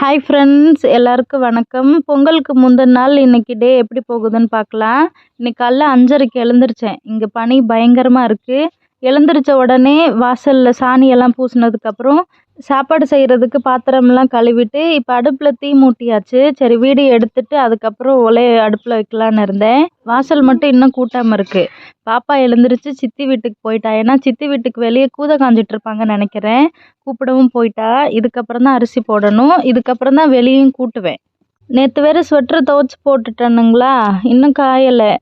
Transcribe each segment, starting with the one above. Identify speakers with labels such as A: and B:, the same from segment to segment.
A: Hi friends எல்லாருக்கும் வணக்கம். பொங்கலுக்கு முந்தின நாள் இன்னைக்கு டே எப்படி போகுதுன்னு பார்க்கலாம். இன்றைக்கி காலைல அஞ்சரைக்கு எழுந்திரிச்சேன். இங்கே பனி பயங்கரமாக இருக்குது எழுந்திரிச்ச உடனே வாசலில் சாணியெல்லாம் பூசினதுக்கப்புறம் சாப்பாடு செய்கிறதுக்கு பாத்திரம்லாம் கழுவிட்டு இப்போ அடுப்பில் தீ மூட்டியாச்சு. சரி வீடு எடுத்துட்டு அதுக்கப்புறம் ஒலே அடுப்பில் வைக்கலான்னு இருந்தேன். வாசல் மட்டும் இன்னும் கூட்டாமல் இருக்குது பாப்பா எழுந்திரிச்சு சித்தி வீட்டுக்கு போயிட்டா. ஏன்னா சித்தி வீட்டுக்கு வெளியே கூதை காஞ்சிட்டு இருப்பாங்கன்னு நினைக்கிறேன். கூப்பிடவும் போயிட்டா. இதுக்கப்புறம் தான் அரிசி போடணும். இதுக்கப்புறம் தான் வெளியும் கூட்டுவேன். நேற்று வேறு ஸ்வெட்டர் துவைச்சி போட்டுட்டேனுங்களா இன்னும் காயலை.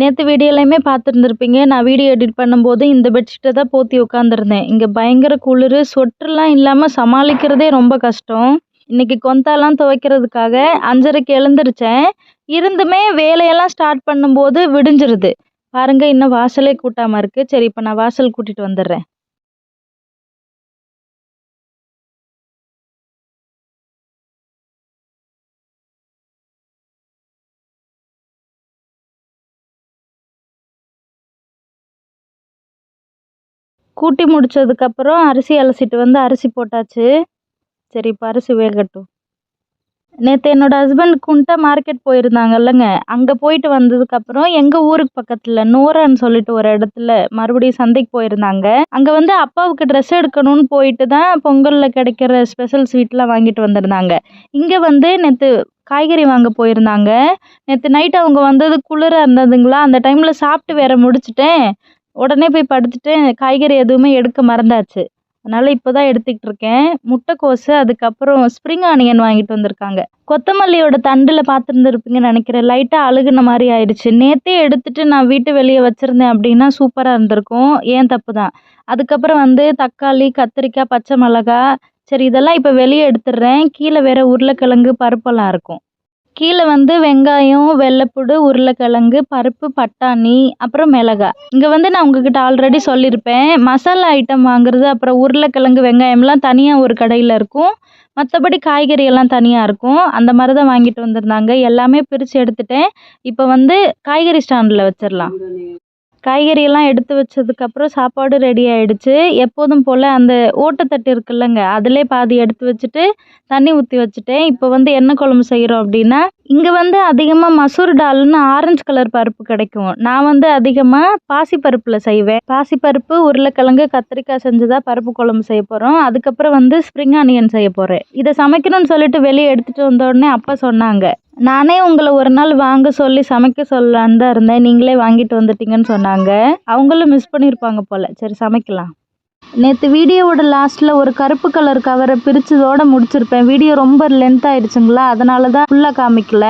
A: நேற்று வீடியோலையுமே பார்த்துருந்துருப்பீங்க. நான் வீடியோ எடிட் பண்ணும்போது இந்த பெட்ஷீட்டை தான் போத்தி உட்காந்துருந்தேன் இங்கே பயங்கர குளிர் ஸ்வெட்டர்லாம் இல்லாமல் சமாளிக்கிறதே ரொம்ப கஷ்டம். இன்றைக்கி கொந்தாலாம் துவைக்கிறதுக்காக அஞ்சரைக்கு எழுந்திரிச்சேன். இருந்துமே வேலையெல்லாம் ஸ்டார்ட் பண்ணும்போது விடிஞ்சிருது. பாருங்கள் இன்னும் வாசலே கூட்டாமல் இருக்குது சரி இப்போ நான் வாசல் கூட்டிகிட்டு வந்துடுறேன். கூட்டி முடிச்சதுக்கப்புறம் அரிசி அலசிட்டு வந்து அரிசி போட்டாச்சு. சரி இப்போ அரிசி வேகட்டும். நேற்று என்னோடய ஹஸ்பண்ட் குண்டா மார்க்கெட் போயிருந்தாங்கல்லங்க. அங்கே போயிட்டு வந்ததுக்கப்புறம் எங்கள் ஊருக்கு பக்கத்தில் நூறான்னு சொல்லிட்டு ஒரு இடத்துல மறுபடியும் சந்தைக்கு போயிருந்தாங்க. அங்கே வந்து அப்பாவுக்கு ட்ரெஸ் எடுக்கணும்னு போயிட்டு தான் பொங்கலில் கிடைக்கிற ஸ்பெஷல் ஸ்வீட்லாம் வாங்கிட்டு வந்திருந்தாங்க. இங்கே வந்து நேற்று காய்கறி வாங்க போயிருந்தாங்க. நேற்று நைட் அவங்க வந்தது குளிராக இருந்ததுங்களா? அந்த டைமில் சாப்பிட்டு வேற முடிச்சிட்டேன். உடனே போய் படுத்துட்டு காய்கறி எதுவுமே எடுக்க மறந்தாச்சு. அதனால் இப்போ தான் எடுத்துக்கிட்டு இருக்கேன். முட்டைக்கோஸு அதுக்கப்புறம் ஸ்ப்ரிங் ஆனியன் வாங்கிட்டு வந்திருக்காங்க. கொத்தமல்லியோட தண்டில் பார்த்துருந்துருப்பீங்கன்னு நினைக்கிறேன். லைட்டாக அழுகுன மாதிரி ஆயிடுச்சு. நேற்றே எடுத்துட்டு நான் வீட்டு வெளியே வச்சுருந்தேன் அப்படின்னா சூப்பராக இருந்திருக்கும். ஏன் தப்பு தான் அதுக்கப்புறம் வந்து தக்காளி கத்திரிக்காய் பச்சை மிளகா சரி இதெல்லாம் இப்போ வெளியே எடுத்துடுறேன். கீழே வேறு உருளைக்கிழங்கு பருப்பெல்லாம் இருக்கும். கீழே வந்து வெங்காயம் வெள்ளைப்பூடு உருளைக்கிழங்கு பருப்பு பட்டாணி அப்புறம் மிளகா. இங்கே வந்து நான் உங்ககிட்ட ஆல்ரெடி சொல்லியிருப்பேன். மசாலா ஐட்டம் வாங்குறது அப்புறம் உருளைக்கிழங்கு வெங்காயம்லாம் தனியாக ஒரு கடையில் இருக்கும். மற்றபடி காய்கறி எல்லாம் தனியாக இருக்கும். அந்த மாதிரி தான் வாங்கிட்டு வந்திருந்தாங்க. எல்லாமே பிரித்து எடுத்துட்டேன். இப்போ வந்து காய்கறி ஸ்டாண்டில் வச்சிடலாம் காய்கறியெல்லாம் எடுத்து வச்சதுக்கப்புறம் சாப்பாடு ரெடி ஆகிடுச்சு எப்போதும் போல் அந்த ஓட்டத்தட்டு இருக்குல்லங்க அதிலே பாதி எடுத்து வச்சுட்டு தண்ணி ஊற்றி வச்சுட்டேன். இப்போ வந்து என்ன குழம்பு செய்கிறோம் அப்படின்னா இங்கே வந்து அதிகமாக மசூர் டால்னு ஆரஞ்சு கலர் பருப்பு கிடைக்கும். நான் வந்து அதிகமாக பாசிப்பருப்பில் செய்வேன். பாசிப்பருப்பு உருளைக்கிழங்கு கத்திரிக்காய் செஞ்சு தான் பருப்பு குழம்பு செய்ய போகிறோம் அதுக்கப்புறம் வந்து ஸ்ப்ரிங் ஆனியன் செய்ய போகிறேன் இதை சமைக்கணும்னு சொல்லிட்டு வெளியே எடுத்துகிட்டு வந்தோடனே அப்பா சொன்னாங்க நானே உங்களை ஒரு நாள் வாங்க சொல்லி சமைக்க சொல்லலான்னு தான் இருந்தேன். நீங்களே வாங்கிட்டு வந்துட்டீங்கன்னு சொன்னாங்க. அவங்களும் மிஸ் பண்ணியிருப்பாங்க போல். சரி சமைக்கலாம். நேற்று வீடியோவோட லாஸ்ட்டில் ஒரு கருப்பு கலர் கவரை பிரித்ததோடு முடிச்சிருப்பேன். வீடியோ ரொம்ப லென்த் ஆயிடுச்சுங்களா? அதனால தான் ஃபுல்லாக காமிக்கல.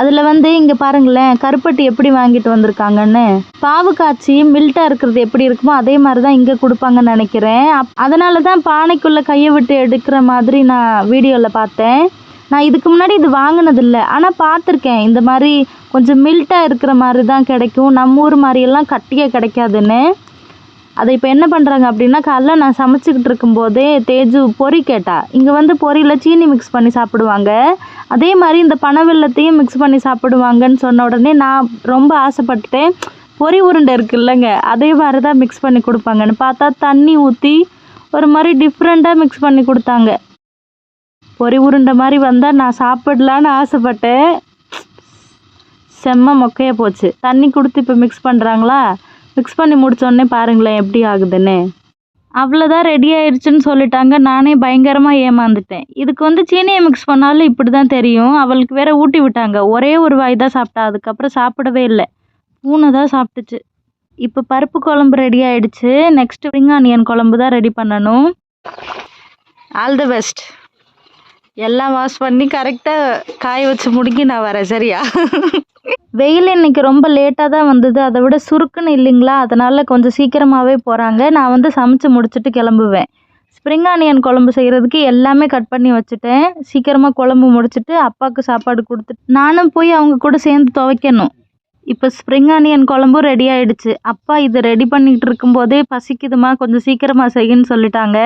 A: அதில் வந்து இங்கே பாருங்களேன் கருப்பட்டி எப்படி வாங்கிட்டு வந்திருக்காங்கன்னு. பாவு காய்ச்சி மில்ட்டாக இருக்கிறது எப்படி இருக்குமோ அதே மாதிரி தான் இங்கே கொடுப்பாங்கன்னு நினைக்கிறேன். அப் அதனால தான் பானைக்குள்ளே கையை விட்டு எடுக்கிற மாதிரி நான் வீடியோவில் பார்த்தேன். நான் இதுக்கு முன்னாடி இது வாங்கினதில்ல. ஆனால் பார்த்துருக்கேன். இந்த மாதிரி கொஞ்சம் மில்ட்டாக இருக்கிற மாதிரி தான் கிடைக்கும். நம்ம ஊர் மாதிரியெல்லாம் கட்டியாக கிடைக்காதுன்னு. அதை இப்போ என்ன பண்ணுறாங்க அப்படின்னா காலைல நான் சமைச்சிக்கிட்டு இருக்கும்போதே தேஜு பொரி கேட்டா. இங்கே வந்து பொரியில் சீனி மிக்ஸ் பண்ணி சாப்பிடுவாங்க. அதே மாதிரி இந்த பனை வெல்லத்தையும் மிக்ஸ் பண்ணி சாப்பிடுவாங்கன்னு சொன்ன உடனே நான் ரொம்ப ஆசைப்பட்டுட்டேன். பொரி உருண்டை இருக்குல்லங்க அதே மாதிரி தான் மிக்ஸ் பண்ணி கொடுப்பாங்கன்னு பார்த்தா தண்ணி ஊற்றி ஒரு மாதிரி டிஃப்ரெண்ட்டாக மிக்ஸ் பண்ணி கொடுத்தாங்க. பொரி உருண்டை மாதிரி வந்தால் நான் சாப்பிடலான்னு ஆசைப்பட்டேன். செம்ம மொக்கையாக போச்சு. தண்ணி கொடுத்து இப்போ மிக்ஸ் பண்ணுறாங்களா மிக்ஸ் பண்ணி முடித்தோடனே பாருங்களேன் எப்படி ஆகுதுன்னு. அவ்வளோதான் ரெடி ஆயிடுச்சுன்னு சொல்லிட்டாங்க. நானே பயங்கரமாக ஏமாந்துட்டேன். இதுக்கு வந்து சீனியை மிக்ஸ் பண்ணாலும் இப்படி தான் தெரியும். அவளுக்கு வேற ஊட்டி விட்டாங்க. ஒரே ஒரு வாய் தான் சாப்பிட்டா. அதுக்கப்புறம் சாப்பிடவே இல்லை. பூனை தான் சாப்பிட்டுச்சு. இப்போ பருப்பு குழம்பு ரெடி ஆயிடுச்சு. நெக்ஸ்ட் ஸ்ப்ரிங் ஆனியன் குழம்பு தான் ரெடி பண்ணணும். ஆல் தி பெஸ்ட் எல்லாம் வாஷ் பண்ணி கரெக்டாக காய வச்சு முடிக்கி நான் வரேன் சரியா? வெயில் இன்னைக்கு ரொம்ப லேட்டாக தான் வந்தது. அதை விட சுருக்குன்னு இல்லைங்களா? அதனால் கொஞ்சம் சீக்கிரமாகவே போகிறாங்க நான் வந்து சமைச்சு முடிச்சுட்டு கிளம்புவேன். ஸ்ப்ரிங் ஆனியன் குழம்பு செய்கிறதுக்கு எல்லாமே கட் பண்ணி வச்சுட்டேன். சீக்கிரமாக குழம்பு முடிச்சுட்டு அப்பாவுக்கு சாப்பாடு கொடுத்துட்டு நானும் போய் அவங்க கூட சேர்ந்து துவைக்கணும். இப்போ ஸ்ப்ரிங் ஆனியன் குழம்பும் ரெடி ஆகிடுச்சு அப்பா இது ரெடி பண்ணிகிட்டு இருக்கும்போதே பசிக்குதுமா? கொஞ்சம் சீக்கிரமாக செய்யுன்னு சொல்லிட்டாங்க.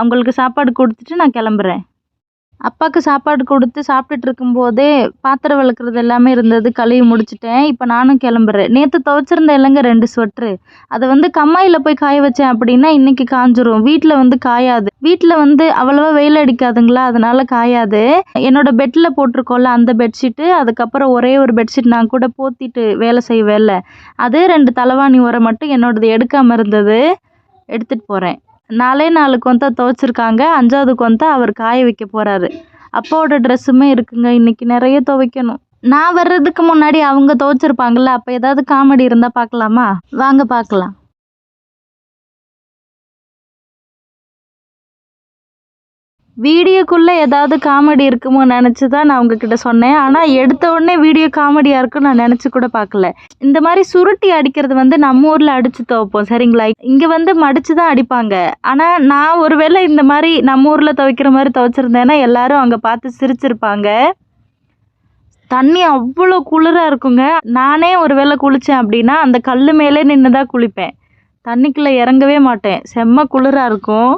A: அவங்களுக்கு சாப்பாடு கொடுத்துட்டு நான் கிளம்புறேன். அப்பாவுக்கு சாப்பாடு கொடுத்து சாப்பிட்டுட்டு இருக்கும்போதே பாத்திரம் விளக்குறது எல்லாமே இருந்தது. கழுவி முடிச்சிட்டேன். இப்போ நானும் கிளம்புறேன். நேற்று துவைச்சிருந்த இல்லைங்க ரெண்டு ஸ்வெட்ரு அதை வந்து கம்மாயில் போய் காய வச்சேன் அப்படின்னா இன்னைக்கு காஞ்சிரும். வீட்டில் வந்து காயாது. வீட்டில் வந்து அவ்வளவா வெயில் அடிக்காதுங்களா? அதனால காயாது. என்னோட பெட்டில் போட்டிருக்கோம்ல அந்த பெட்ஷீட்டு. அதுக்கப்புறம் ஒரே ஒரு பெட்ஷீட் நான் கூட போத்திட்டு வேலை செய்வேன்ல. அது ரெண்டு தலைவாணி உரம் மட்டும் என்னோடது எடுக்காமல் இருந்தது. எடுத்துகிட்டு போகிறேன் நாலே நாலு கொந்தா துவைச்சிருக்காங்க. அஞ்சாவது கொந்தா அவர் காய வைக்க போகிறாரு அப்பாவோட ட்ரெஸ்ஸுமே இருக்குங்க. இன்னைக்கு நிறைய துவைக்கணும். நான் வர்றதுக்கு முன்னாடி அவங்க துவைச்சிருப்பாங்கள்ல அப்போ ஏதாவது காமெடி இருந்தால் பார்க்கலாமா? வாங்க பார்க்கலாம். வீடியோக்குள்ளே ஏதாவது காமெடி இருக்குமோ நினச்சி தான் நான் உங்ககிட்ட சொன்னேன். ஆனால் எடுத்த உடனே வீடியோ காமெடியாக இருக்கும் நான் நினச்சி கூட பார்க்கல. இந்த மாதிரி சுருட்டி அடிக்கிறது வந்து நம்ம ஊரில் அடித்து துவைப்போம் சரிங்களா? இங்கே வந்து மடித்து தான் அடிப்பாங்க. ஆனால் நான் ஒருவேளை இந்த மாதிரி நம்ம ஊரில் துவைக்கிற மாதிரி துவைச்சிருந்தேன்னா எல்லாரும் அங்கே பார்த்து சிரிச்சிருப்பாங்க. தண்ணி அவ்வளோ குளிராக இருக்குங்க. நானே ஒரு வேளை குளித்தேன் அப்படின்னா அந்த கல் மேலே நின்று தான் குளிப்பேன். தண்ணிக்குள்ளே இறங்கவே மாட்டேன். செம்ம குளிராக இருக்கும்.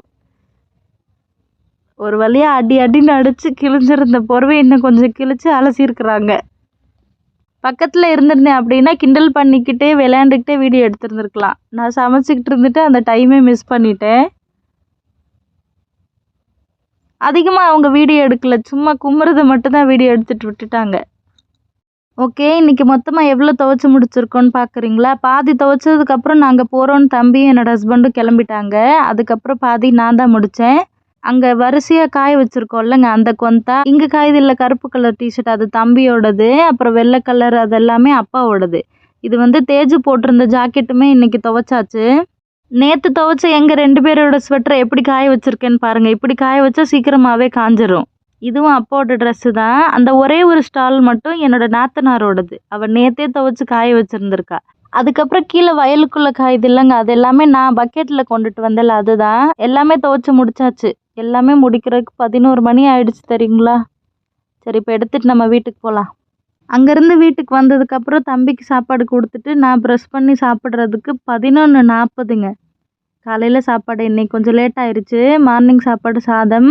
A: ஒரு வழியாக அடி அடின்னு அடித்து கிழிஞ்சிருந்த பொறவை இன்னும் கொஞ்சம் கிழிச்சு அலசியிருக்கிறாங்க. பக்கத்தில் இருந்திருந்தேன் அப்படின்னா கிண்டல் பண்ணிக்கிட்டே விளையாண்டுக்கிட்டே வீடியோ எடுத்துருந்துருக்கலாம். நான் சமைச்சிக்கிட்டு இருந்துட்டு அந்த டைமே மிஸ் பண்ணிட்டேன். அதிகமாக அவங்க வீடியோ எடுக்கல. சும்மா கும்புறதை மட்டும்தான் வீடியோ எடுத்துகிட்டு விட்டுட்டாங்க. ஓகே இன்றைக்கி மொத்தமாக எவ்வளோ துவைச்சி முடிச்சிருக்கோன்னு பார்க்குறீங்களா பாதி துவைச்சதுக்கப்புறம் நாங்கள் போகிறோன்னு தம்பியும் என்னோடய ஹஸ்பண்டும் கிளம்பிட்டாங்க. அதுக்கப்புறம் பாதி நான் தான் முடித்தேன் அங்கே வரிசையாக காய வச்சுருக்கோம்லங்க அந்த கொந்தா. இங்கே காயுது இல்லை கருப்பு கலர் டிஷர்ட் அது தம்பியோடது அப்புறம் வெள்ளை கலர் அது எல்லாமே அப்பாவோடது. இது வந்து தேஜு போட்டிருந்த ஜாக்கெட்டுமே இன்றைக்கி துவைச்சாச்சு. நேற்று துவைச்ச எங்கள் ரெண்டு பேரோட ஸ்வெட்டரை எப்படி காய வச்சுருக்கேன்னு பாருங்கள் இப்படி காய வச்சா சீக்கிரமாகவே காஞ்சிரும். இதுவும் அப்பாவோட ட்ரெஸ்ஸு தான். அந்த ஒரே ஒரு ஸ்டால் மட்டும் என்னோட நாத்தனாரோடது. அவள் நேற்றே துவைச்சி காய வச்சுருந்துருக்கா. அதுக்கப்புறம் கீழே வயலுக்குள்ளே காயுது இல்லைங்க அது எல்லாமே நான் பக்கெட்டில் கொண்டுட்டு வந்தேன்ல அதுதான். எல்லாமே துவைச்சி முடிச்சாச்சு. எல்லாமே முடிக்கிறதுக்கு பதினோரு மணி ஆயிடுச்சு தெரியுங்களா? சரி இப்போ எடுத்துகிட்டு நம்ம வீட்டுக்கு போகலாம் அங்கேருந்து வீட்டுக்கு வந்ததுக்கப்புறம் தம்பிக்கு சாப்பாடு கொடுத்துட்டு நான் ப்ரெஷ் பண்ணி சாப்பிட்றதுக்கு பதினொன்று நாற்பதுங்க. காலையில் சாப்பாடு இன்னைக்கு கொஞ்சம் லேட் ஆயிடுச்சு மார்னிங் சாப்பாடு சாதம்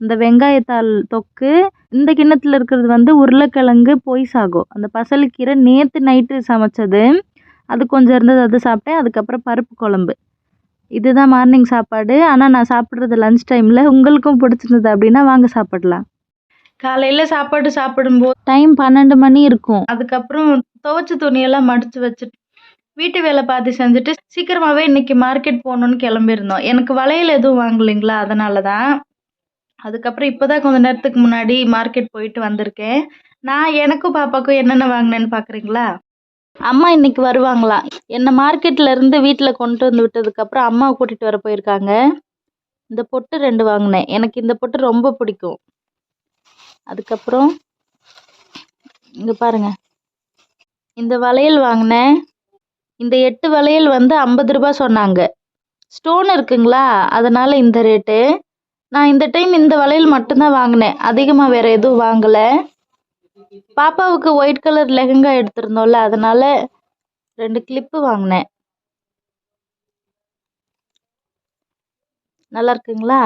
A: இந்த வெங்காயத்தால் தொக்கு இந்த கிண்ணத்தில் இருக்கிறது வந்து உருளைக்கிழங்கு பொய் சாகும் அந்த பசலிக்கீரை நேற்று நைட்டு சமைச்சது. அது கொஞ்சம் இருந்தது அது சாப்பிட்டேன். அதுக்கப்புறம் பருப்பு குழம்பு. இதுதான் மார்னிங் சாப்பாடு. ஆனால் நான் சாப்பிட்றது லன்ச் டைமில் உங்களுக்கும் பிடிச்சிருந்தது அப்படின்னா வாங்க சாப்பிடலாம். காலையில் சாப்பாடு சாப்பிடும்போது டைம் பன்னெண்டு மணி இருக்கும். அதுக்கப்புறம் துவைச்ச துணியெல்லாம் மடித்து வச்சுட்டு வீட்டு வேலை பார்த்து செஞ்சுட்டு சீக்கிரமாகவே இன்னைக்கு மார்க்கெட் போகணுன்னு கிளம்பியிருந்தோம். எனக்கு வளையல் எதுவும் வாங்கலைங்களா? அதனால தான் அதுக்கப்புறம் இப்போ தான் கொஞ்ச நேரத்துக்கு முன்னாடி மார்க்கெட் போயிட்டு வந்திருக்கேன். நான் எனக்கும் பாப்பாக்கும் என்னென்ன வாங்கினேன்னு பார்க்குறீங்களா அம்மா இன்னைக்கு வருவாங்களா? என்னை மார்க்கெட்டில் இருந்து வீட்டில் கொண்டு வந்து விட்டதுக்கப்புறம் அம்மாவை கூட்டிகிட்டு வர போயிருக்காங்க. இந்த பொட்டு ரெண்டு வாங்கினேன். எனக்கு இந்த பொட்டு ரொம்ப பிடிக்கும். அதுக்கப்புறம் இங்கே பாருங்க. இந்த வளையல் வாங்கினேன். இந்த எட்டு வளையல் வந்து ஐம்பது ரூபாய் சொன்னாங்க. ஸ்டோன் இருக்குங்களா? அதனால் இந்த ரேட்டு நான் இந்த டைம் இந்த வளையல் மட்டும்தான் வாங்கினேன். அதிகமாக வேறு எதுவும் வாங்கலை. பாப்பாவுக்கு ஒயிட் கலர் லெஹங்கா எடுத்திருந்தோம்ல அதனால ரெண்டு கிளிப்பு வாங்கினேன். நல்லா இருக்குங்களா?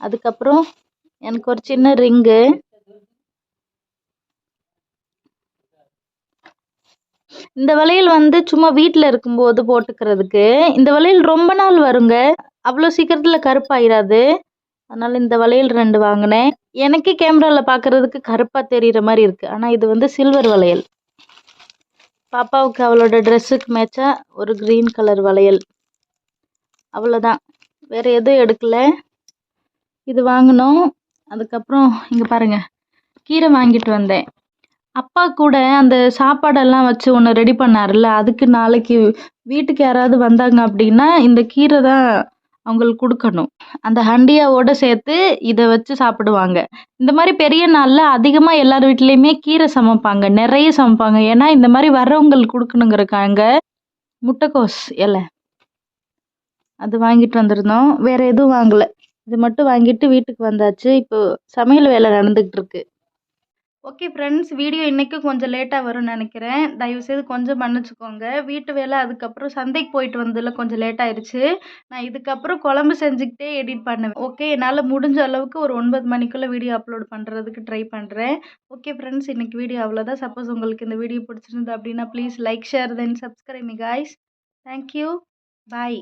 A: அதுக்கப்புறம் எனக்கு ஒரு சின்ன ரிங்கு இந்த வளையல் வந்து சும்மா வீட்டில் இருக்கும்போது போட்டுக்கிறதுக்கு. இந்த வளையல் ரொம்ப நாள் வருங்க. அவ்வளோ சீக்கிரத்தில் கருப்பாயிராது. அதனால் இந்த வளையல் ரெண்டு வாங்கினேன். எனக்கே கேமராவில் பார்க்குறதுக்கு கருப்பாக தெரிகிற மாதிரி இருக்குது ஆனால் இது வந்து சில்வர் வளையல். பாப்பாவுக்கு அவளோட ட்ரெஸ்ஸுக்கு மேட்சாக ஒரு க்ரீன் கலர் வளையல். அவ்வளோதான் வேறு எதுவும் எடுக்கலை. இது வாங்கினோம். அதுக்கப்புறம் இங்கே பாருங்கள் கீரை வாங்கிட்டு வந்தேன். அப்பா கூட அந்த சாப்பாடெல்லாம் வச்சு ஒன்று ரெடி பண்ணார்ல அதுக்கு நாளைக்கு வீட்டுக்கு யாராவது வந்தாங்க அப்படின்னா இந்த கீரை தான் அவங்களுக்கு கொடுக்கணும். அந்த ஹண்டியாவோட சேர்த்து இதை வச்சு சாப்பிடுவாங்க. இந்த மாதிரி பெரிய நாளில் அதிகமாக எல்லார் வீட்லேயுமே கீரை சமைப்பாங்க. நிறைய சமைப்பாங்க. ஏன்னா இந்த மாதிரி வர்றவங்களுக்கு கொடுக்கணுங்கிறக்காங்க முட்டைக்கோஸ் இலை. அது வாங்கிட்டு வந்திருந்தோம். வேறு எதுவும் வாங்கலை. இது மட்டும் வாங்கிட்டு வீட்டுக்கு வந்தாச்சு. இப்போ சமையல் வேலை நடந்துக்கிட்டு இருக்கு. ஓகே ஃப்ரெண்ட்ஸ் வீடியோ இன்றைக்கும் கொஞ்சம் லேட்டாக வரும்னு நினைக்கிறேன். தயவுசெய்து கொஞ்சம் மன்னிச்சுக்கோங்க. வீட்டு வேலை அதுக்கப்புறம் சந்தைக்கு போயிட்டு வந்ததில் கொஞ்சம் லேட் ஆயிடுச்சு நான் இதுக்கப்புறம் குழம்பு செஞ்சுக்கிட்டே எடிட் பண்ணுவேன். ஓகே என்னால் முடிஞ்ச அளவுக்கு ஒரு ஒன்பது மணிக்குள்ளே வீடியோ அப்லோட் பண்ணுறதுக்கு ட்ரை பண்ணுறேன் ஓகே ஃப்ரெண்ட்ஸ் இன்றைக்கி வீடியோ அவ்வளோதான் சப்போஸ் உங்களுக்கு இந்த வீடியோ பிடிச்சிருந்தது அப்படின்னா please like share then subscribe me guys thank you bye